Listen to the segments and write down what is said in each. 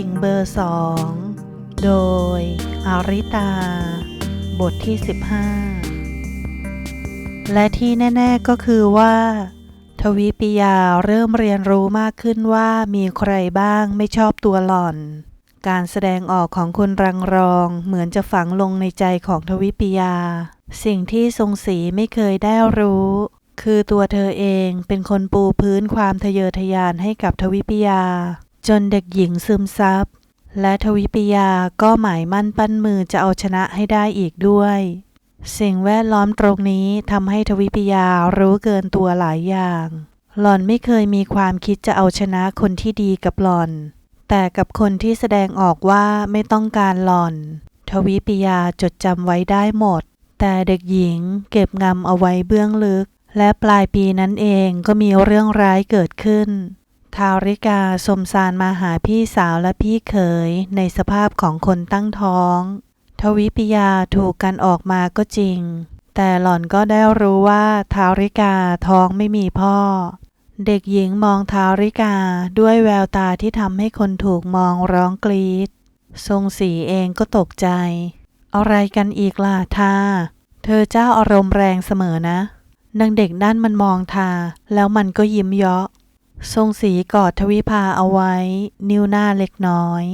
หญิงเบอร์สอง โดย อาริตา บทที่ 15 และที่แน่ ๆก็คือว่า ทวิปิยาเริ่มเรียนรู้มากขึ้นว่ามีใครบ้างไม่ชอบตัวหล่อน การแสดงออกของคุณรังรองเหมือนจะฝังลงในใจของทวิปิยา สิ่งที่ทรงศรีไม่เคยได้รู้คือตัวเธอเองเป็นคนปูพื้นความทะเยอทะยานให้กับทวิปิยา จนเด็กหญิงซึมซับ และทวิปิยาก็หมายมั่นปั้นมือจะเอาชนะให้ได้อีกด้วย สิ่งแวดล้อมตรงนี้ทำให้ทวิปิยารู้เกินตัวหลายอย่าง หล่อนไม่เคยมีความคิดจะเอาชนะคนที่ดีกับหล่อน แต่กับคนที่แสดงออกว่าไม่ต้องการหล่อน ทวิปิยาจดจำไว้ได้หมด แต่เด็กหญิงเก็บงำเอาไว้เบื้องลึก และปลายปีนั้นเองก็มีเรื่องร้ายเกิดขึ้น ทาริกาสมสารมาหาพี่สาวและพี่เขยในสภาพของคนตั้งท้อง ทวิปิยาถูกกันออกมาก็จริง แต่หล่อนก็ได้รู้ว่าทาริกาท้องไม่มีพ่อ เด็กหญิงมองทาริกาด้วยแววตาที่ทำให้คนถูกมองร้องกรีดทรงสีเองก็ตกใจ อะไรกันอีกล่ะทา เธอเจ้าอารมณ์แรงเสมอนะนางเด็กนั่นมันมองทา แล้วมันก็ยิ้มเยาะ ทรงสีกอดทวิภาเอาไว้ นิ้วหน้าเล็กน้อย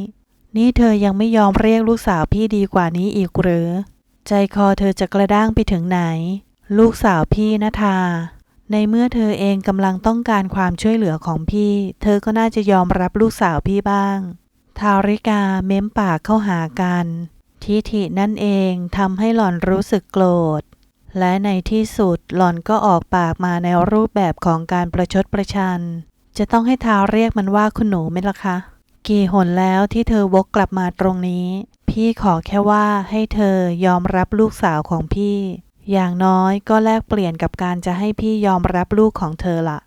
นี่เธอยังไม่ยอมเรียกลูกสาวพี่ดีกว่านี้อีกหรือ ใจคอเธอจะกระด้างไปถึงไหน ลูกสาวพี่นะทา ในเมื่อเธอเองกำลังต้องการความช่วยเหลือของพี่ เธอก็น่าจะยอมรับลูกสาวพี่บ้าง ทาริกาเม้มปากเข้าหากัน ทิฐินั่นเองทำให้หล่อนรู้สึกโกรธและในที่สุดหล่อนก็ออกปากมาในรูปแบบของการประชดประชัน จะต้องให้ทาวเรียกมันว่าคุณหนูไหมล่ะคะ กี่หนแล้วที่เธอวกกลับมาตรงนี้ พี่ขอแค่ว่าให้เธอยอมรับลูกสาวของพี่ อย่างน้อยก็แลกเปลี่ยนกับการจะให้พี่ยอมรับลูกของเธอละ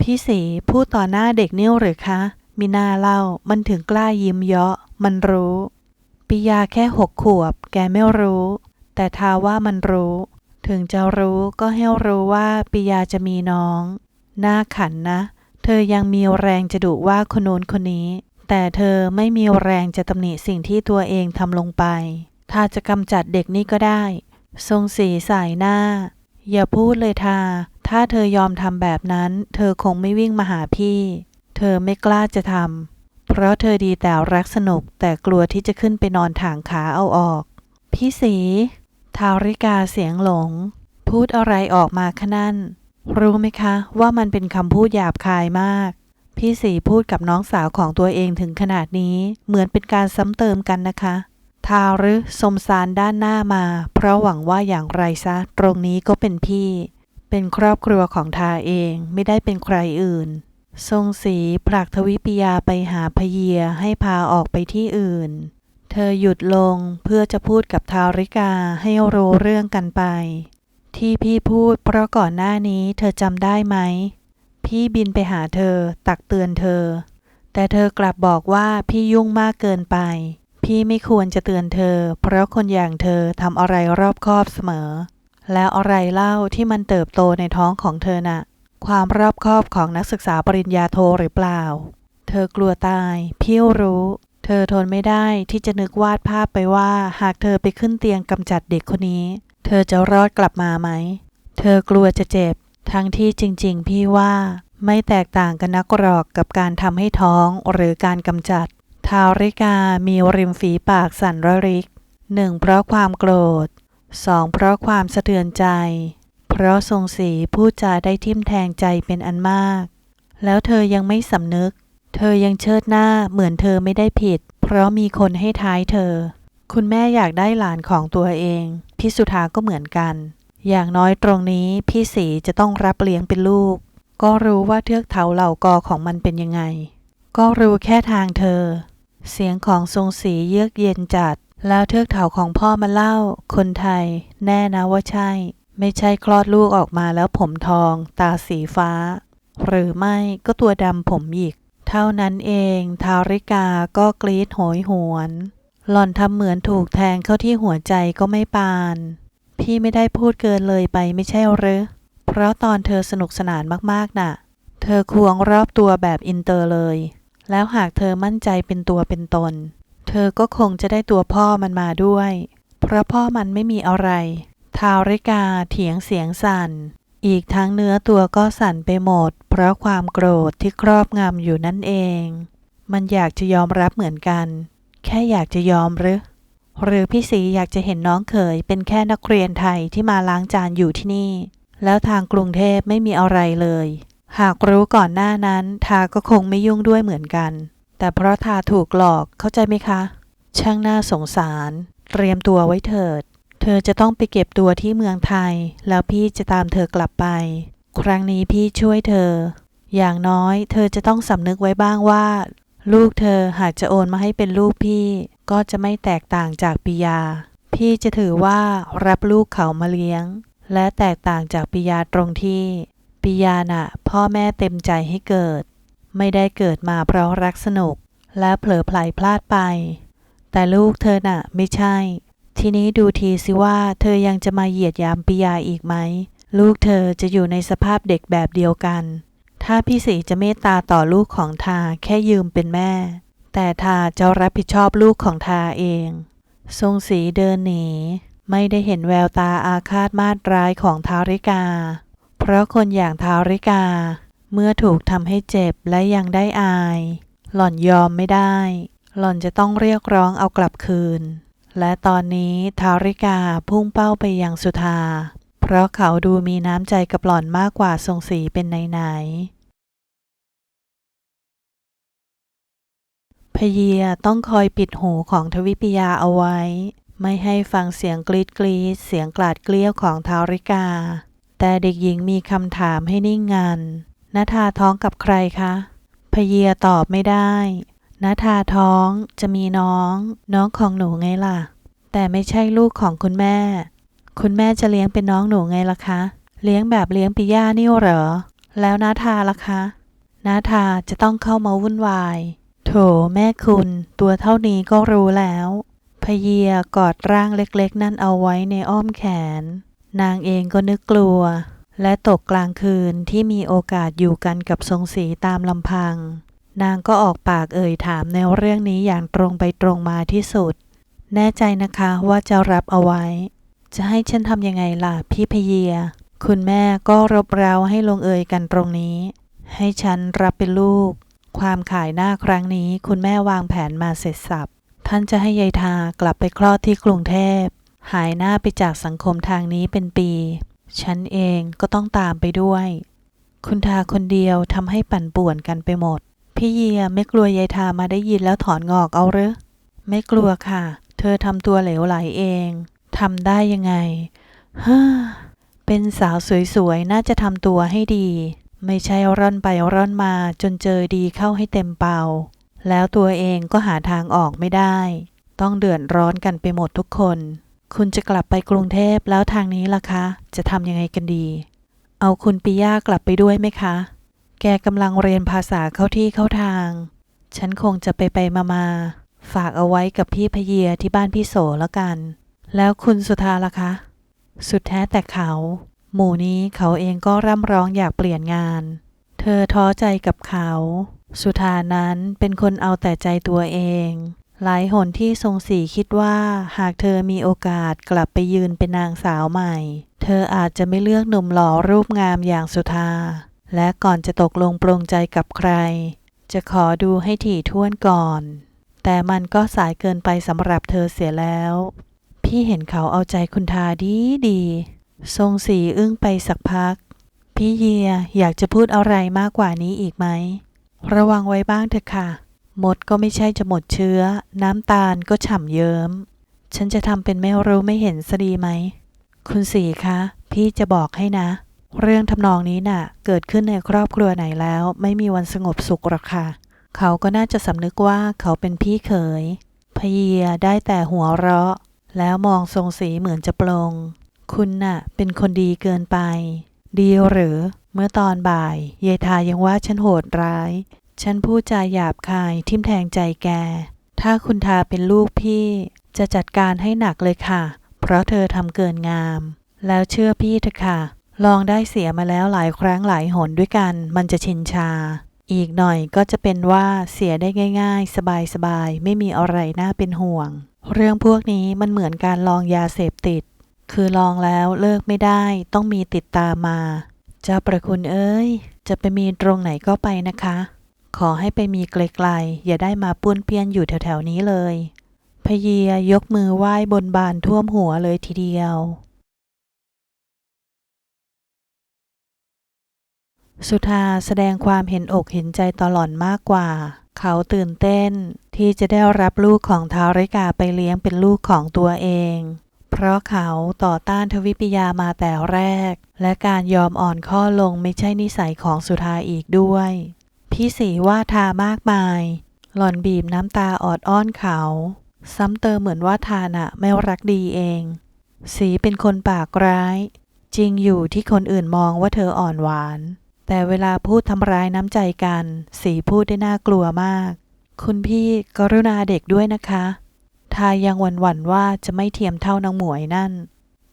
พี่สีพูดต่อหน้าเด็กนิ้วหรือคะมีนาเล่ามันถึงกล้ายิ้มเยาะ มันรู้ปิยาแค่หกขวบ แกไม่รู้ แต่ทาว่ามันรู้ ถึงจะรู้ก็ให้รู้ว่าปิยาจะมีน้อง น่าขันนะ เธอยังมีแรงจะดุว่าคนโน้นคนนี้ แต่เธอไม่มีแรงจะตำหนิสิ่งที่ตัวเองทำลงไป ถ้าจะกำจัดเด็กนี่ก็ได้ ทรงสีสายหน้า อย่าพูดเลยทา ถ้าเธอยอมทำแบบนั้น เธอคงไม่วิ่งมาหาพี่ เธอไม่กล้าจะทำ เพราะเธอดีแต่รักสนุกแต่กลัวที่จะขึ้นไปนอนถางขาเอาออก พี่สี ทาริกาเสียงหลง พูดอะไรออกมาขนั่น รู้ไหมคะ ว่ามันเป็นคำพูดหยาบคายมาก พี่สีพูดกับน้องสาวของตัวเองถึงขนาดนี้ เหมือนเป็นการซ้ำเติมกันนะคะ ทาหรือสมสารด้านหน้ามา เพราะหวังว่าอย่างไรซะ ตรงนี้ก็เป็นพี่ เป็นครอบครัวของทาเองไม่ได้เป็นใครอื่น ทรงสีผลักทวิปยาไปหาพเยียให้พาออกไปที่อื่น เธอหยุดลงเพื่อจะพูดกับทาริกาให้รู้เรื่องกันไป ที่พี่พูดเพราะก่อนหน้านี้เธอจำได้ไหม พี่บินไปหาเธอ ตักเตือนเธอ แต่เธอกลับบอกว่าพี่ยุ่งมากเกินไป พี่ไม่ควรจะเตือนเธอ เพราะคนอย่างเธอทำอะไรรอบคอบเสมอ แล้วอะไรเล่าที่มันเติบโตในท้องของเธอน่ะ ความรอบคอบของนักศึกษาปริญญาโทหรือเปล่า เธอกลัวตาย พี่รู้ เธอทนไม่ได้ที่จะนึกวาดภาพไปว่า หากเธอไปขึ้นเตียงกำจัดเด็กคนนี้ เธอจะรอดกลับมาไหม เธอกลัวจะเจ็บ ทั้งที่จริง ๆ พี่ว่าไม่แตกต่างกันนักหรอกกับการทำให้ท้องหรือการกำจัด ทาริกามีริมฝีปากสั่นระริกหนึ่งเพราะความโกรธสองเพราะความสะเทือนใจ เพราะทรงสีพูดจาได้ทิ่มแทงใจเป็นอันมาก แล้วเธอยังไม่สำนึก เธอยังเชิดหน้าเหมือนเธอไม่ได้ผิด เพราะมีคนให้ท้ายเธอ คุณแม่อยากได้หลานของตัวเอง พี่สุธาก็เหมือนกัน อย่างน้อยตรงนี้พี่สีจะต้องรับเลี้ยงเป็นลูก ก็รู้ว่าเทือกเถาเหล่ากอของมันเป็นยังไง ก็รู้แค่ทางเธอ เสียงของทรงสีเยือกเย็นจัด แล้วเทือกเถาของพ่อมาเล่า คนไทย แน่นะว่าใช่ ไม่ใช่คลอดลูกออกมาแล้วผมทอง ตาสีฟ้า หรือไม่ก็ตัวดำผมหยิก เท่านั้นเอง ทาริกาก็กรีดโหยหวน หล่อนทำเหมือนถูกแทงเข้าที่หัวใจก็ไม่ปาน พี่ไม่ได้พูดเกินเลยไปไม่ใช่หรือ เพราะตอนเธอสนุกสนานมากๆน่ะ เธอควงรอบตัวแบบอินเตอร์เลย แล้วหากเธอมั่นใจเป็นตัวเป็นตน เธอก็คงจะได้ตัวพ่อมันมาด้วย เพราะพ่อมันไม่มีอะไร ทาวริกาเถียงเสียงสั่น อีกทั้งเนื้อตัวก็สั่นไปหมด เพราะความโกรธที่ครอบงำอยู่นั่นเอง มันอยากจะยอมรับเหมือนกัน แค่อยากจะยอมหรือ หรือพี่สีอยากจะเห็นน้องเขยเป็นแค่นักเรียนไทยที่มาล้างจานอยู่ที่นี่ แล้วทางกรุงเทพไม่มีอะไรเลย หากรู้ก่อนหน้านั้นทาก็คงไม่ยุ่งด้วยเหมือนกัน แต่เพราะทาถูกหลอกเข้าใจไหมคะ ช่างน่าสงสาร เตรียมตัวไว้เถิด เธอจะต้องไปเก็บตัวที่เมืองไทย แล้วพี่จะตามเธอกลับไป ครั้งนี้พี่ช่วยเธอ อย่างน้อย เธอจะต้องสำนึกไว้บ้างว่า ลูกเธอหากจะโอนมาให้เป็นลูกพี่ก็จะไม่แตกต่างจากปิยา พี่จะถือว่ารับลูกเขามาเลี้ยง และแตกต่างจากปิยาตรงที่ปิยาน่ะ พ่อแม่เต็มใจให้เกิด ไม่ได้เกิดมาเพราะรักสนุก และเผลอไผลพลาดไป แต่ลูกเธอน่ะ ไม่ใช่ ทีนี้ดูทีสิว่าเธอยังจะมาเหยียดยามปิยาอีกไหมลูกเธอจะอยู่ในสภาพเด็กแบบเดียวกัน ถ้าพี่สีจะเมตตาต่อลูกของทาแค่ยืมเป็นแม่ แต่ทาจะรับผิดชอบลูกของทาเอง ทรงสีเดินหนี ไม่ได้เห็นแววตาอาฆาตมาดร้ายของทาริกา เพราะคนอย่างทาริกา เมื่อถูกทำให้เจ็บและยังได้อาย หล่อนยอมไม่ได้ หล่อนจะต้องเรียกร้องเอากลับคืน และตอนนี้ทาริกาพุ่งเป้าไปยังสุธาเพราะเขาดูมีน้ำใจกับหล่อนมากกว่าทรงสีเป็นไหนๆ พเยียต้องคอยปิดหูของทวิปยาเอาไว้ ไม่ให้ฟังเสียงกรีดกรีดเสียงกลาดเกลี้ยวของทาริกา แต่เด็กหญิงมีคำถามให้นิ่งงันนาทาท้องกับใครคะพเยียตอบไม่ได้นาทาท้องจะมีน้อง น้องของหนูไงล่ะ แต่ไม่ใช่ลูกของคุณแม่ คุณแม่จะเลี้ยงเป็นน้องหนูไงล่ะคะ เลี้ยงแบบเลี้ยงปิย่านี่เหรอ แล้วนาทาล่ะคะนาทาจะต้องเข้ามาวุ่นวาย แม่คุณ ตัวเท่านี้ก็รู้แล้ว พเยียกอดร่างเล็กๆ นั่นเอาไว้ในอ้อมแขน นางเองก็นึกกลัว และตกกลางคืนที่มีโอกาสอยู่กันกับทรงสีตามลำพัง นางก็ออกปากเอ่ยถามในเรื่องนี้อย่างตรงไปตรงมาที่สุด แน่ใจนะคะว่าจะรับเอาไว้ จะให้ฉันทำยังไงล่ะพี่พเยีย คุณแม่ก็รบเร้าให้ลงเอยกันตรงนี้ ให้ฉันรับเป็นลูก ความขายหน้าครั้งนี้ คุณแม่วางแผนมาเสร็จสับ ท่านจะให้ยายทากลับไปคลอดที่กรุงเทพ หายหน้าไปจากสังคมทางนี้เป็นปี ฉันเองก็ต้องตามไปด้วย คุณทาคนเดียวทำให้ปั่นป่วนกันไปหมด พี่เยียไม่กลัวยายทามาได้ยินแล้วถอนงอกเอาหรือไม่กลัวค่ะ เธอทำตัวเหลวไหลเองทำได้ยังไงฮ่าเป็นสาวสวยๆ น่าจะทำตัวให้ดี ไม่ใช่ร่อนไปร่อนมาจนเจอดีเข้าให้เต็มเป่า แล้วตัวเองก็หาทางออกไม่ได้ ต้องเดือดร้อนกันไปหมดทุกคน คุณจะกลับไปกรุงเทพแล้วทางนี้ล่ะคะ จะทำยังไงกันดี เอาคุณปิยากลับไปด้วยไหมคะ แกกำลังเรียนภาษาเข้าที่เข้าทาง ฉันคงจะไปไปมามาฝากเอาไว้กับพี่พเยียที่บ้านพี่โสแล้วกัน แล้วคุณสุธาล่ะคะ สุดแท้แต่เขา หมู่นี้เขาเองก็ร่ำร้องอยากเปลี่ยนงาน เธอท้อใจกับเขา สุธานั้นเป็นคนเอาแต่ใจตัวเอง หลายหนที่ทรงสีคิดว่าหากเธอมีโอกาสกลับไปยืนเป็นนางสาวใหม่ เธออาจจะไม่เลือกหนุ่มหล่อรูปงามอย่างสุธา และก่อนจะตกลงปรงใจกับใคร จะขอดูให้ถี่ถ้วนก่อน แต่มันก็สายเกินไปสำหรับเธอเสียแล้ว พี่เห็นเขาเอาใจคุณทาดีดี ทรงสีอึ้งไปสักพัก พี่เยียอยากจะพูดอะไรมากกว่านี้อีกไหม ระวังไว้บ้างเถอะค่ะ หมดก็ไม่ใช่จะหมดเชื้อ น้ำตาลก็ฉ่ำเยิ้ม ฉันจะทำเป็นไม่รู้ไม่เห็นสดีไหม คุณสีคะ พี่จะบอกให้นะ เรื่องทำนองนี้น่ะ เกิดขึ้นในครอบครัวไหนแล้ว ไม่มีวันสงบสุขหรอกค่ะ เขาก็น่าจะสำนึกว่าเขาเป็นพี่เขยพเยียได้แต่หัวเราะ แล้วมองทรงสีเหมือนจะปลง คุณน่ะ เป็นคนดีเกินไป ดีหรือ เมื่อตอนบ่ายยายทายังว่าฉันโหดร้าย ฉันพูดจาหยาบคายทิมแทงใจแก ถ้าคุณทาเป็นลูกพี่ จะจัดการให้หนักเลยค่ะ เพราะเธอทำเกินงาม แล้วเชื่อพี่เถอะค่ะ ลองได้เสียมาแล้วหลายครั้งหลายหนด้วยกัน มันจะชินชา อีกหน่อยก็จะเป็นว่าเสียได้ง่าย ๆ สบายๆ ไม่มีอะไรน่าเป็นห่วง เรื่องพวกนี้มันเหมือนการลองยาเสพติด คือลองแล้วเลิกไม่ได้ต้องมีติดตามมาเจ้าประคุณเอ้ย จะไปมีตรงไหนก็ไปนะคะ ขอให้ไปมีไกลๆ อย่าได้มาป้วนเปี้ยนอยู่แถวๆนี้เลยพเยียยกมือไหว้บนบานท่วมหัวเลยทีเดียว สุธาแสดงความเห็นอกเห็นใจตลอดมากกว่า เขาตื่นเต้นที่จะได้รับลูกของท้าวริกาไปเลี้ยงเป็นลูกของตัวเอง ราะเขาต่อต้านทวิปยามาแต่แรก และการยอมอ่อนข้อลงไม่ใช่นิสัยของสุธาอีกด้วย พี่สีว่าทามากมาย หล่อนบีบน้ำตาออดอ้อนเขา ซ้ำเติมเหมือนว่าทานะไม่รักดีเอง สีเป็นคนปากร้าย จริงอยู่ที่คนอื่นมองว่าเธออ่อนหวาน แต่เวลาพูดทำร้ายน้ำใจกัน สีพูดได้น่ากลัวมาก คุณพี่กรุณาเด็กด้วยนะคะ ทายังหวั่นหวั่นว่าจะไม่เทียมเท่า นางหมวยนั่น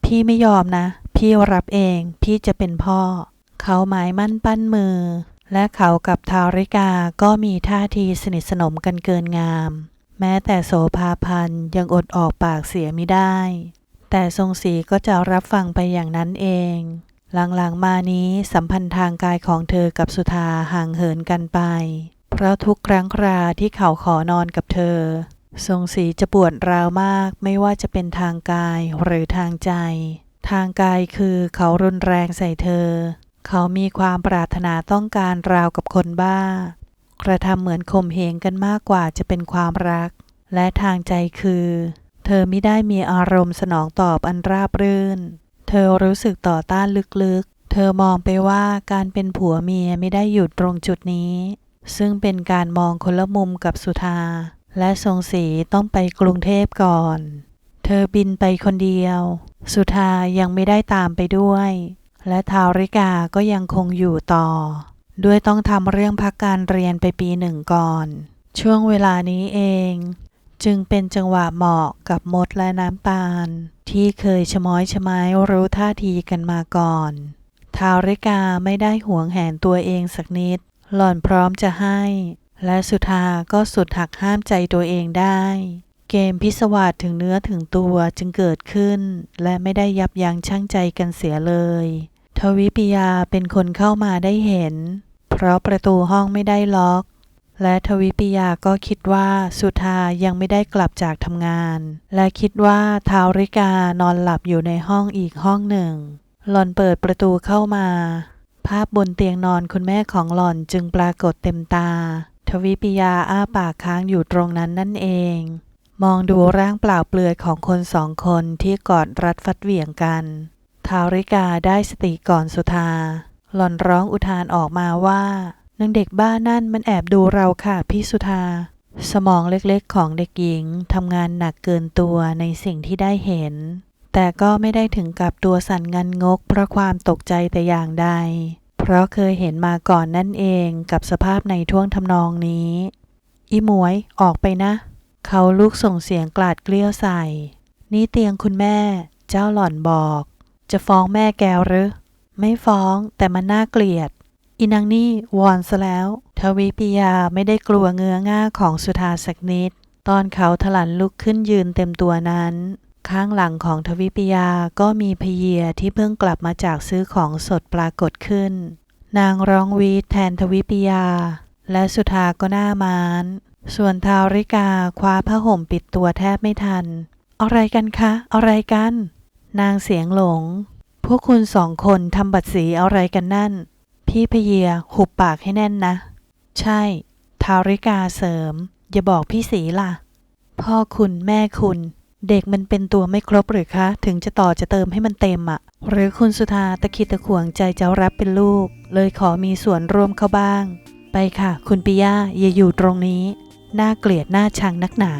พี่ไม่ยอมนะ พี่รับเอง พี่จะเป็นพ่อ เขาหมายมั่นปั้นมือ และเขากับทาริกาก็มีท่าทีสนิทสนมกันเกินงาม แม้แต่โสภาพันยังอดออกปากเสียไม่ได้ แต่ทรงศรีก็จะรับฟังไปอย่างนั้นเอง หลังๆมานี้สัมพันธ์ทางกายของเธอกับสุธาห่างเหินกันไป เพราะทุกครั้งคราที่เขาขอนอนกับเธอ ทรงศีจะปวดร้าวมากไม่ว่าจะเป็นทางกายหรือทางใจ ทางกายคือเขารุนแรงใส่เธอ เขามีความปรารถนาต้องการราวกับคนบ้า กระทำเหมือนข่มเหงกันมากกว่าจะเป็นความรัก และทางใจคือ เธอไม่ได้มีอารมณ์สนองตอบอันราบรื่น เธอรู้สึกต่อต้านลึกๆ เธอมองไปว่าการเป็นผัวเมียไม่ได้หยุดตรงจุดนี้ ซึ่งเป็นการมองคนละมุมกับสุธา และทรงศรีต้องไปกรุงเทพก่อน เธอบินไปคนเดียว สุธายังไม่ได้ตามไปด้วย และทาริกาก็ยังคงอยู่ต่อ ด้วยต้องทำเรื่องพักการเรียนไปปีหนึ่งก่อน ช่วงเวลานี้เอง จึงเป็นจังหวะเหมาะกับมดและน้ำตาล ที่เคยชะม้อยชะไม้รู้ท่าทีกันมาก่อนทาริกาไม่ได้หวงแหนตัวเองสักนิด หล่อนพร้อมจะให้ และสุธาก็สุดหักห้ามใจตัวเองได้ เกมพิศวาสถึงเนื้อถึงตัวจึงเกิดขึ้น และไม่ได้ยับยั้งชั่งใจกันเสียเลย ทวิปิยาเป็นคนเข้ามาได้เห็น เพราะประตูห้องไม่ได้ล็อก และทวิปิยาก็คิดว่าสุธายังไม่ได้กลับจากทำงาน และคิดว่าทาวริกานอนหลับอยู่ในห้องอีกห้องหนึ่ง หลอนเปิดประตูเข้ามา ภาพบนเตียงนอนคุณแม่ของหลอนจึงปรากฏเต็มตา ทวิปิยาอ้าปากค้างอยู่ตรงนั้นนั่นเอง มองดูร่างเปล่าเปลือยของคนสองคนที่กอดรัดฟัดเหวี่ยงกันทาริกาได้สติก่อนสุธา หล่อนร้องอุทานออกมาว่านางเด็กบ้านั่นมันแอบดูเราค่ะพี่สุธา สมองเล็กๆของเด็กหญิงทำงานหนักเกินตัวในสิ่งที่ได้เห็น แต่ก็ไม่ได้ถึงกับตัวสั่นงันงกเพราะความตกใจแต่อย่างใด เพราะเคยเห็นมาก่อนนั่นเองกับสภาพในท่วงทำนองนี้ อีหมวยออกไปนะ เขาลูกส่งเสียงกลาดเกลี้ยวใส่ นี่เตียงคุณแม่ เจ้าหล่อนบอก จะฟ้องแม่แกหรือ ไม่ฟ้องแต่มันน่าเกลียด อีนางนี่วอนซะแล้ว ทวีปิยาไม่ได้กลัวเงื้อง่าของสุธาสักนิด ตอนเขาถลันลุกขึ้นยืนเต็มตัวนั้น ข้างหลังของทวิปยาก็มีพเยียที่เพิ่งกลับมาจากซื้อของสดปรากฏขึ้น นางร้องวีดแทนทวิปยา และสุธาก็หน้ามาน ส่วนทาริกาคว้าผ้าห่มปิดตัวแทบไม่ทัน อะไรกันคะ อะไรกัน นางเสียงหลง พวกคุณสองคนทำบัตรสีอะไรกันนั่น พี่พเยียหุบปากให้แน่นนะ ใช่ ทาริกาเสริม อย่าบอกพี่สีล่ะ พ่อคุณแม่คุณ เด็กมันเป็นตัวไม่ครบหรือคะ ถึงจะต่อจะเติมให้มันเต็มอะ่ะ หรือคุณสุธาตะคิดตะขวงใจจะรับเป็นลูก เลยขอมีส่วนร่วมเข้าบ้าง ไปค่ะ คุณปิยาอย่าอยู่ตรงนี้ น่าเกลียดหน้าชังนักหนา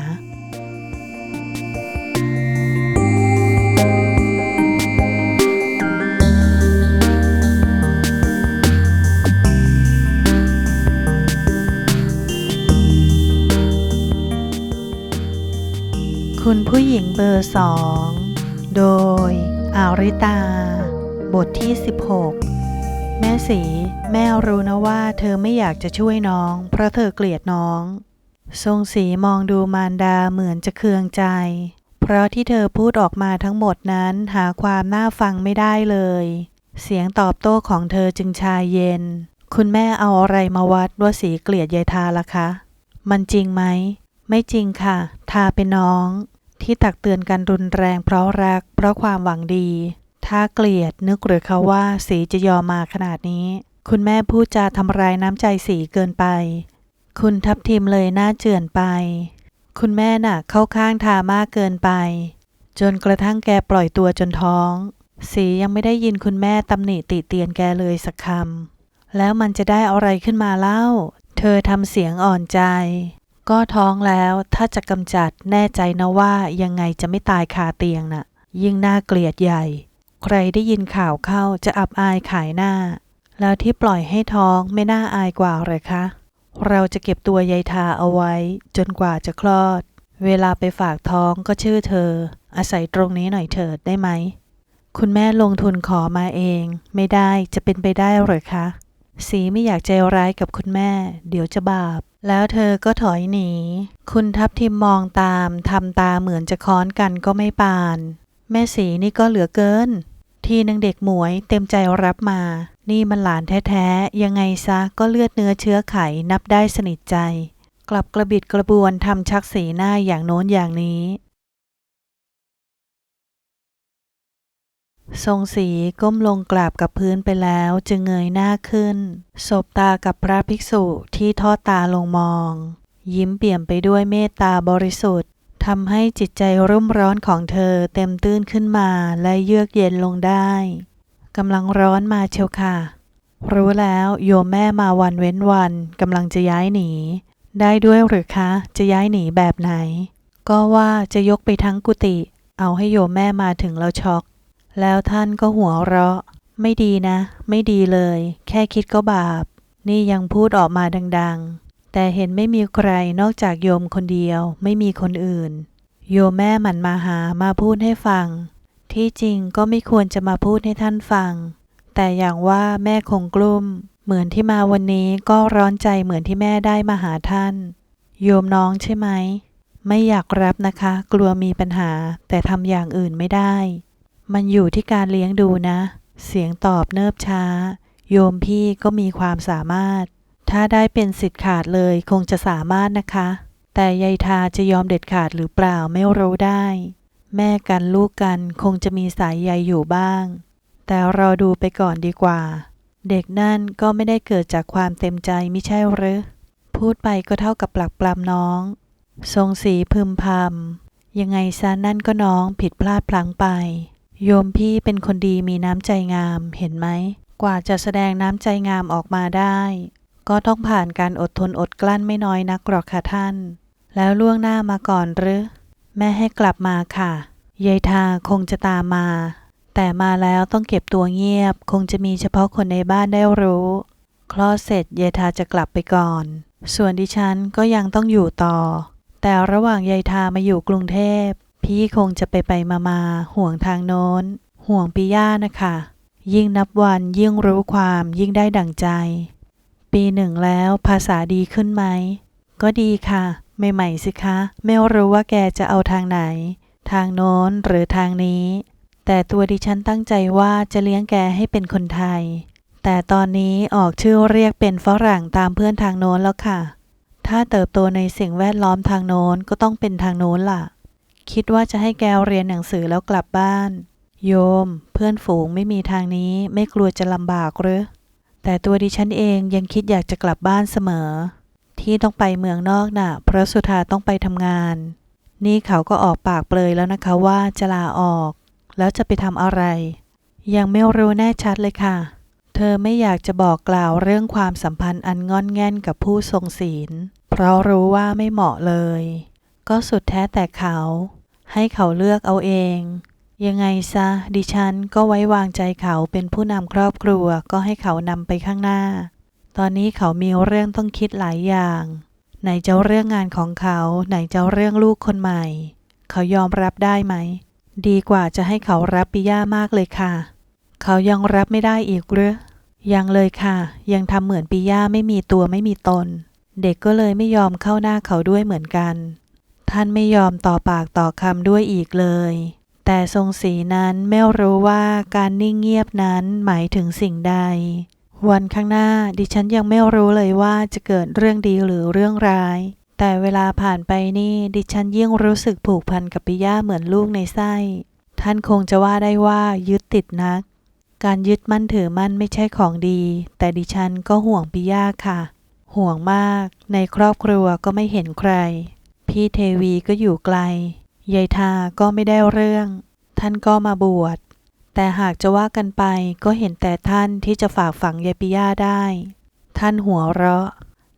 คุณผู้หญิงเบอร์สอง โดย อาริตา บทที่ 16 แม่สี แม่รู้นะว่าเธอไม่อยากจะช่วยน้อง เพราะเธอเกลียดน้อง ทรงสีมองดูมารดาเหมือนจะเคืองใจ เพราะที่เธอพูดออกมาทั้งหมดนั้นหาความน่าฟังไม่ได้เลย เสียงตอบโต้ของเธอจึงชายเย็น คุณแม่เอาอะไรมาวัดว่าสีเกลียดยายทาล่ะคะ มันจริงไหม ไม่จริงค่ะ ทาเป็นน้อง ที่ตักเตือนกันรุนแรงเพราะรัก เพราะความหวังดี ถ้าเกลียดนึกหรือเขาว่าสีจะยอมมาขนาดนี้ คุณแม่พูดจาทำร้ายน้ำใจสีเกินไป คุณทับทิมเลยหน้าเจือนไป คุณแม่น่ะเข้าข้างทามากเกินไป จนกระทั่งแกปล่อยตัวจนท้อง สียังไม่ได้ยินคุณแม่ตำหนิติเตียนแกเลยสักคำแล้วมันจะได้อะไรขึ้นมาเล่า เธอทำเสียงอ่อนใจ ก็ท้องแล้วถ้าจะกำจัดแน่ใจนะว่ายังไงจะไม่ตายคาเตียงน่ะ ยิ่งน่าเกลียดใหญ่ ใครได้ยินข่าวเข้าจะอับอายขายหน้า แล้วที่ปล่อยให้ท้องไม่น่าอายกว่าเลยคะ เราจะเก็บตัวยายทาเอาไว้ จนกว่าจะคลอด เวลาไปฝากท้องก็ชื่อเธอ อาศัยตรงนี้หน่อยเถิดได้ไหม คุณแม่ลงทุนขอมาเอง ไม่ได้จะเป็นไปได้หรือคะ สีไม่อยากใจร้ายกับคุณแม่ เดี๋ยวจะบาป แล้วเธอก็ถอยหนี คุณทับทิมมองตามทำตาเหมือนจะค้อนกันก็ไม่ปาน แม่สีนี่ก็เหลือเกิน ที่นางเด็กหมวยเต็มใจรับมา นี่มันหลานแท้ๆ ยังไงซะก็เลือดเนื้อเชื้อไขนับได้สนิทใจ กลับกระบิดกระบวนทำชักสีหน้าอย่างโน้นอย่างนี้ ทรงสีก้มลงกราบกับพื้นไปแล้วจึงเงยหน้าขึ้น สบตากับพระภิกษุที่ทอดตาลงมอง ยิ้มเปี่ยมไปด้วยเมตตาบริสุทธิ์ทำให้จิตใจร่มร้อนของเธอเต็มตื้นขึ้นมาและเยือกเย็นลงได้กำลังร้อนมาเชียวค่ะ รู้แล้วโยมแม่มาวันเว้นวันกำลังจะย้ายหนี ได้ด้วยหรือคะ จะย้ายหนีแบบไหน ก็ว่าจะยกไปทั้งกุฏิเอาให้โยมแม่มาถึงแล้วช็อก แล้วท่านก็หัวเราะ ไม่ดีนะ ไม่ดีเลย แค่คิดก็บาป นี่ยังพูดออกมาดังๆ แต่เห็นไม่มีใครนอกจากโยมคนเดียว ไม่มีคนอื่น โยมแม่หมันมาหามาพูดให้ฟัง ที่จริงก็ไม่ควรจะมาพูดให้ท่านฟัง แต่อย่างว่าแม่คงกลุ้ม เหมือนที่มาวันนี้ก็ร้อนใจเหมือนที่แม่ได้มาหาท่าน โยมน้องใช่ไหม ไม่อยากรับนะคะ กลัวมีปัญหา แต่ทำอย่างอื่นไม่ได้ มันอยู่ที่การเลี้ยงดูนะ เสียงตอบเนิบช้า โยมพี่ก็มีความสามารถ ถ้าได้เป็นสิทธิ์ขาดเลยคงจะสามารถนะคะ แต่ยายทาจะยอมเด็ดขาดหรือเปล่าไม่รู้ได้ แม่กันลูกกันคงจะมีสายใยอยู่บ้าง แต่รอดูไปก่อนดีกว่า เด็กนั่นก็ไม่ได้เกิดจากความเต็มใจไม่ใช่หรือพูดไปก็เท่ากับปลักปลำน้อง ทรงสีพึมพำยังไงซะนั่นก็น้องผิดพลาดพลั้งไป โยมพี่เป็นคนดีมีน้ำใจงามเห็นไหม กว่าจะแสดงน้ำใจงามออกมาได้ ก็ต้องผ่านการอดทนอดกลั้นไม่น้อยนักหรอกค่ะท่าน แล้วล่วงหน้ามาก่อนหรือ แม่ให้กลับมาค่ะยายทาคงจะตามมา แต่มาแล้วต้องเก็บตัวเงียบ คงจะมีเฉพาะคนในบ้านได้รู้คลอดเสร็จยายทาจะกลับไปก่อน ส่วนดิฉันก็ยังต้องอยู่ต่อ แต่ระหว่างยายทามาอยู่กรุงเทพ พี่คงจะไปไปมามาห่วงทางโน้น ห่วงปิย่านะคะ ยิ่งนับวันยิ่งรู้ความยิ่งได้ดั่งใจ ปีหนึ่งแล้วภาษาดีขึ้นไหม ก็ดีค่ะ ใหม่ๆสิคะ ไม่รู้ว่าแกจะเอาทางไหน ทางโน้นหรือทางนี้ แต่ตัวดิฉันตั้งใจว่าจะเลี้ยงแกให้เป็นคนไทย แต่ตอนนี้ออกชื่อเรียกเป็นฝรั่งตามเพื่อนทางโน้นแล้วค่ะ ถ้าเติบโตในสิ่งแวดล้อมทางโน้นก็ต้องเป็นทางโน้นล่ะ คิดว่าจะให้แกเรียนหนังสือแล้วกลับบ้าน โยม เพื่อนฝูงไม่มีทางนี้ไม่กลัวจะลำบากหรือ แต่ตัวดิฉันเองยังคิดอยากจะกลับบ้านเสมอ ที่ต้องไปเมืองนอกน่ะเพราะสุธาต้องไปทำงาน นี่เขาก็ออกปากเปลยแล้วนะคะว่าจะลาออก แล้วจะไปทำอะไร ยังไม่รู้แน่ชัดเลยค่ะ เธอไม่อยากจะบอกกล่าวเรื่องความสัมพันธ์อันงอนแง่นกับผู้ทรงศีล เพราะรู้ว่าไม่เหมาะเลย ก็สุดแท้แต่เขา ให้เขาเลือกเอาเอง ยังไงซะ ดิฉันก็ไว้วางใจเขาเป็นผู้นำครอบครัวก็ให้เขานำไปข้างหน้า ตอนนี้เขามีเรื่องต้องคิดหลายอย่าง ไหนจะเรื่องงานของเขา ไหนจะเรื่องลูกคนใหม่ เขายอมรับได้ไหม ดีกว่าจะให้เขารับปิย่ามากเลยค่ะ เขายังรับไม่ได้อีกหรือยังเลยค่ะ ยังทำเหมือนปิย่าไม่มีตัวไม่มีตน เด็กก็เลยไม่ยอมเข้าหน้าเขาด้วยเหมือนกัน ท่านไม่ยอมต่อปากต่อคำด้วยอีกเลย แต่ทรงศรีนั้นไม่รู้ว่าการนิ่งเงียบนั้นหมายถึงสิ่งใด วันข้างหน้าดิฉันยังไม่รู้เลยว่าจะเกิดเรื่องดีหรือเรื่องร้าย แต่เวลาผ่านไปนี่ดิฉันยิ่งรู้สึกผูกพันกับปิยาเหมือนลูกในไส้ ท่านคงจะว่าได้ว่ายึดติดนัก การยึดมั่นถือมั่นไม่ใช่ของดี แต่ดิฉันก็ห่วงปิยาค่ะ ห่วงมาก ในครอบครัวก็ไม่เห็นใคร พี่เทวีก็อยู่ไกล ยายทาก็ไม่ได้เรื่อง ท่านก็มาบวช แต่หากจะว่ากันไปก็เห็นแต่ท่านที่จะฝากฝังยายปิย่าได้ ท่านหัวเราะ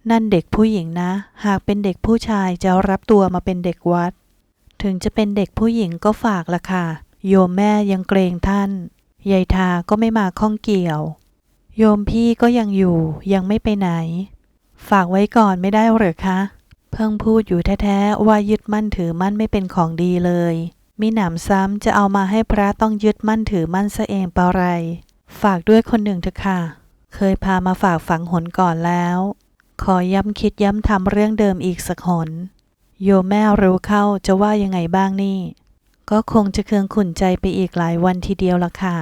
นั่นเด็กผู้หญิงนะ หากเป็นเด็กผู้ชายจะรับตัวมาเป็นเด็กวัด ถึงจะเป็นเด็กผู้หญิงก็ฝากละค่ะ โยมแม่ยังเกรงท่าน ยายทาก็ไม่มาข้องเกี่ยว โยมพี่ก็ยังอยู่ยังไม่ไปไหน ฝากไว้ก่อนไม่ได้หรือคะ เพิ่งพูดอยู่แท้ๆว่ายึดมั่นถือมั่นไม่เป็นของดีเลยมิหนำซ้ำจะเอามาให้พระต้องยึดมั่นถือมั่นซะเองเปล่าไร ฝากด้วยคนหนึ่งเถอะค่ะ เคยพามาฝากฝังหนก่อนแล้ว ขอย้ำคิดย้ำทำเรื่องเดิมอีกสักหน โยมแม่รู้เข้าจะว่ายังไงบ้างนี่ ก็คงจะเคืองขุนใจไปอีกหลายวันทีเดียวละค่ะ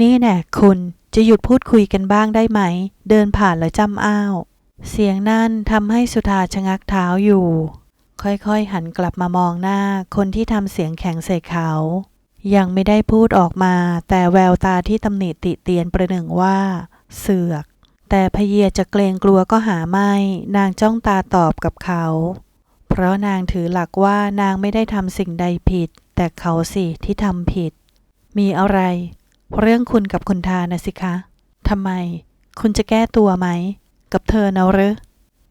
นี่แน่คุณ จะหยุดพูดคุยกันบ้างได้ไหม เดินผ่านแล้วจำอ้าว เสียงนั่นทำให้สุธาชะงักเท้าอยู่ ค่อยๆหันกลับมามองหน้า คนที่ทำเสียงแข็งใส่เขา ยังไม่ได้พูดออกมา แต่แววตาที่ตำหนิติเตียนประหนึ่งว่า เสือก แต่พเยจะเกรงกลัวก็หาไม่ นางจ้องตาตอบกับเขา เพราะนางถือหลักว่านางไม่ได้ทำสิ่งใดผิด แต่เขาสิที่ทำผิด มีอะไร เรื่องคุณกับคุณทานะสิคะทำไม คุณจะแก้ตัวไหม กับเธอนะหรือ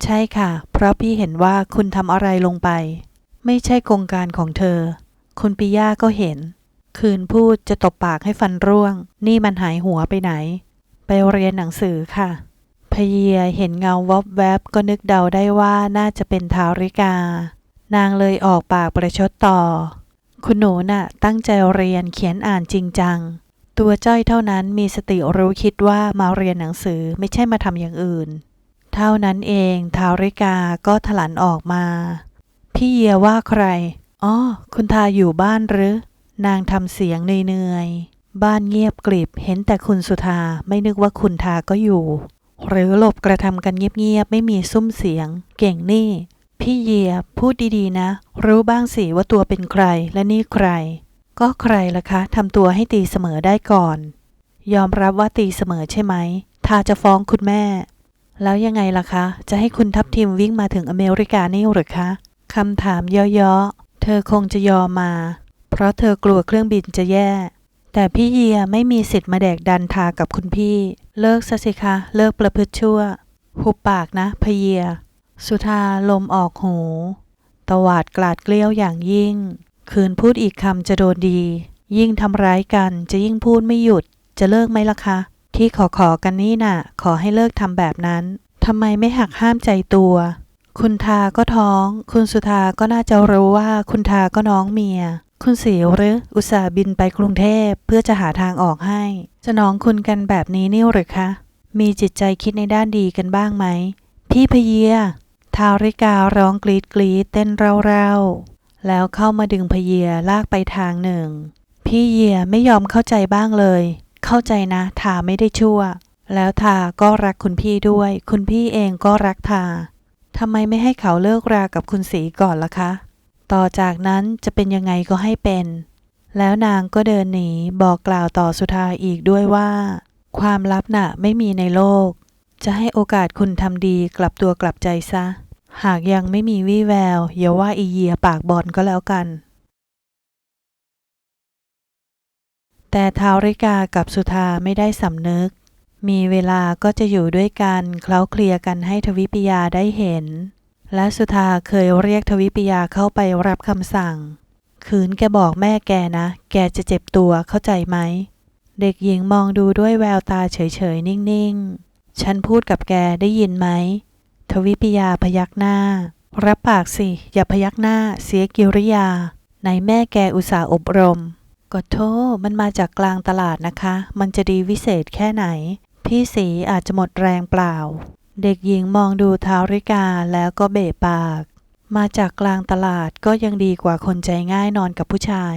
ใช่ค่ะ เพราะพี่เห็นว่าคุณทำอะไรลงไป ไม่ใช่โครงการของเธอ คุณปิยาก็เห็น คืนพูดจะตบปากให้ฟันร่วง นี่มันหายหัวไปไหน ไปเรียนหนังสือค่ะ พเยียเห็นเงาวอบแวบก็นึกเดาได้ว่าน่าจะเป็นทาริกา นางเลยออกปากประชดต่อ คุณหนูน่ะตั้งใจเรียนเขียนอ่านจริงจัง ตัวจ้อยเท่านั้นมีสติรู้คิดว่ามาเรียนหนังสือไม่ใช่มาทำอย่างอื่น เท่านั้นเองทาริกาก็ถลันออกมา พี่เยียว่าใครอ๋อคุณทาอยู่บ้านหรือ นางทำเสียงเหนื่อยๆบ้านเงียบกริบเห็นแต่คุณสุธาไม่นึกว่าคุณทาก็อยู่ หรือหลบกระทำกันเงียบๆไม่มีซุ้มเสียง เก่งนี่ พี่เยียพูดดีๆนะ รู้บ้างสิว่าตัวเป็นใครและนี่ใคร ก็ใครล่ะคะทำตัวให้ตีเสมอได้ก่อน ยอมรับว่าตีเสมอใช่ไหมทาจะฟ้องคุณแม่ แล้วยังไงล่ะคะ จะให้คุณทัพทีมวิ่งมาถึงอเมริกานี่หรือคะคำถามย่อๆ เธอคงจะยอมมา เพราะเธอกลัวเครื่องบินจะแย่ แต่พี่เยียไม่มีสิทธิ์มาแดกดันทากับคุณพี่ เลิกซะสิคะ เลิกประพฤติชั่ว หุบปากนะพเยีย สุธาลมออกหู ตวาดกลาดเกลี้ยวอย่างยิ่ง คืนพูดอีกคำจะโดนดี ยิ่งทำร้ายกันจะยิ่งพูดไม่หยุด จะเลิกไหมล่ะคะ ที่ขอขอกันนี่น่ะ ขอให้เลิกทำแบบนั้นทำไมไม่หักห้ามใจตัว คุณทาก็ท้อง คุณสุธาก็น่าจะรู้ว่าคุณทาก็น้องเมีย คุณเสียวหรืออุตส่าห์บินไปกรุงเทพเพื่อจะหาทางออกให้ จะน้องคุณกันแบบนี้นี่หรือคะ มีจิตใจคิดในด้านดีกันบ้างไหม พี่พเยียทาริการ้องกรีดกรีดเต้นเร่าๆ แล้วเข้ามาดึงพเยียลากไปทางหนึ่ง พี่เยียไม่ยอมเข้าใจบ้างเลย เข้าใจนะทาไม่ได้ชั่ว แล้วทาก็รักคุณพี่ด้วย คุณพี่เองก็รักทาทำไมไม่ให้เขาเลิกรากับคุณสีก่อนล่ะคะ ต่อจากนั้นจะเป็นยังไงก็ให้เป็น แล้วนางก็เดินหนีบอกกล่าวต่อสุธาอีกด้วยว่า ความลับน่ะไม่มีในโลก จะให้โอกาสคุณทำดีกลับตัวกลับใจซะ หากยังไม่มีวี่แววอย่าว่าอีเยียปากบอลก็แล้วกัน แต่ทาวริกากับสุธาไม่ได้สำนึก มีเวลาก็จะอยู่ด้วยกันเคล้าเคลียกันให้ทวิปยาได้เห็น และสุธาเคยเรียกทวิปยาเข้าไปรับคำสั่งคืนแกบอกแม่แกนะ แกจะเจ็บตัวเข้าใจไหม เด็กหญิงมองดูด้วยแววตาเฉยๆนิ่งๆ ฉันพูดกับแกได้ยินไหม ทวิปยาพยักหน้า รับปากสิ อย่าพยักหน้า เสียกิริยา ในแม่แกอุตส่าห์อบรมก็โทษมันมาจากกลางตลาดนะคะ มันจะดีวิเศษแค่ไหน พี่สีอาจจะหมดแรงเปล่า เด็กหญิงมองดูทาริกาแล้วก็เบะปาก มาจากกลางตลาดก็ยังดีกว่าคนใจง่ายนอนกับผู้ชาย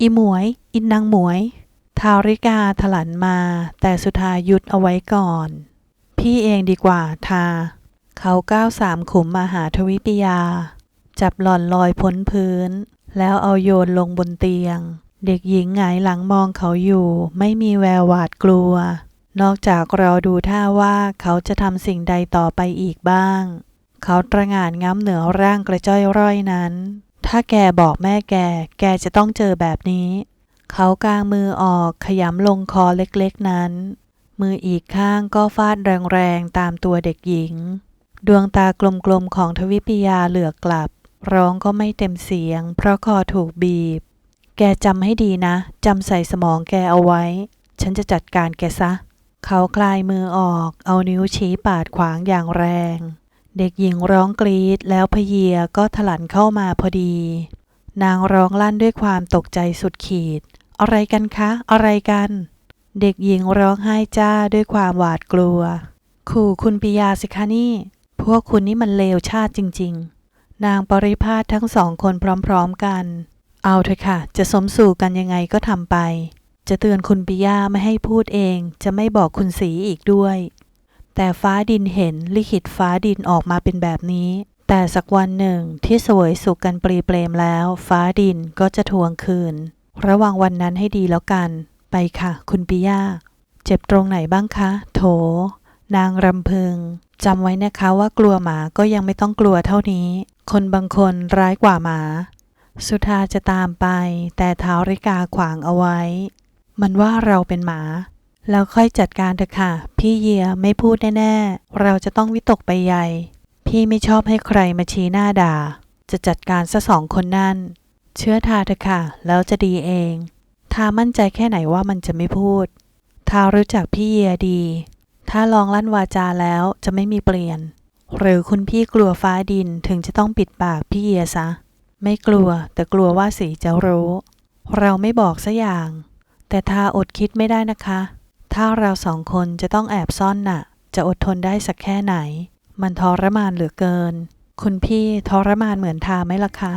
อีหมวย อินนางหมวย ทาริกาถลันมา แต่สุธาหยุดเอาไว้ก่อน พี่เองดีกว่าทา เขาก้าวสามขุมมาหาทวิปยา จับหล่อนลอยพ้นพื้น แล้วเอาโยนลงบนเตียง เด็กหญิงหงายหลังมองเขาอยู่ ไม่มีแววหวาดกลัว นอกจากเราดูท่าว่าเขาจะทำสิ่งใดต่อไปอีกบ้าง เขาตระหง่านง้ำเหนือร่างกระจ้อยร่อยนั้น ถ้าแกบอกแม่แก แกจะต้องเจอแบบนี้ เขากางมือออกขยำลงคอเล็กๆนั้น มืออีกข้างก็ฟาดแรงๆตามตัวเด็กหญิง ดวงตากลมๆของทวิปิยาเหลือกกลับ ร้องก็ไม่เต็มเสียง เพราะคอถูกบีบ แกจำให้ดีนะจำใส่สมองแกเอาไว้ ฉันจะจัดการแกซะ เขาคลายมือออก เอานิ้วชี้ปาดขวางอย่างแรง เด็กหญิงร้องกรีดแล้วพเยียก็ถลันเข้ามาพอดี นางร้องลั่นด้วยความตกใจสุดขีด อะไรกันคะ อะไรกัน เด็กหญิงร้องไห้จ้าด้วยความหวาดกลัว ขู่คุณปิยาสิคะนี่ พวกคุณนี่มันเลวชาติจริง ๆ นางปริพาสทั้งสองคนพร้อม ๆ กัน เอาเถอะค่ะ จะสมสู่กันยังไงก็ทำไป จะเตือนคุณปิยาไม่ให้พูดเอง จะไม่บอกคุณสีอีกด้วย แต่ฟ้าดินเห็นลิขิตฟ้าดินออกมาเป็นแบบนี้ แต่สักวันหนึ่งที่สวยสุขกันปรีเปรมแล้ว ฟ้าดินก็จะทวงคืน ระวังวันนั้นให้ดีแล้วกัน ไปค่ะ คุณปิยาเจ็บตรงไหนบ้างคะ โถ นางรำพึง จำไว้นะคะว่ากลัวหมาก็ยังไม่ต้องกลัวเท่านี้ คนบางคนร้ายกว่าหมา สุธาจะตามไป แต่เท้าริกาขวางเอาไว้ มันว่าเราเป็นหมา แล้วค่อยจัดการเถอะค่ะ พี่เยียไม่พูดแน่ๆ เราจะต้องวิตกไปใหญ่ พี่ไม่ชอบให้ใครมาชี้หน้าด่า จะจัดการซะสองคนนั่น เชื่อทาเถอะค่ะ แล้วจะดีเอง ทามั่นใจแค่ไหนว่ามันจะไม่พูด ทารู้จักพี่เยียดี ถ้าลองลั่นวาจาแล้วจะไม่มีเปลี่ยน หรือคุณพี่กลัวฟ้าดินถึงจะต้องปิดปากพี่เยียซะ ไม่กลัวแต่กลัวว่าสีจะรู้ เราไม่บอกซะอย่าง แต่ทาอดคิดไม่ได้นะคะ ถ้าเราสองคนจะต้องแอบซ่อนน่ะ จะอดทนได้สักแค่ไหน มันทรมานเหลือเกิน คุณพี่ทรมานเหมือนทาไหมล่ะคะ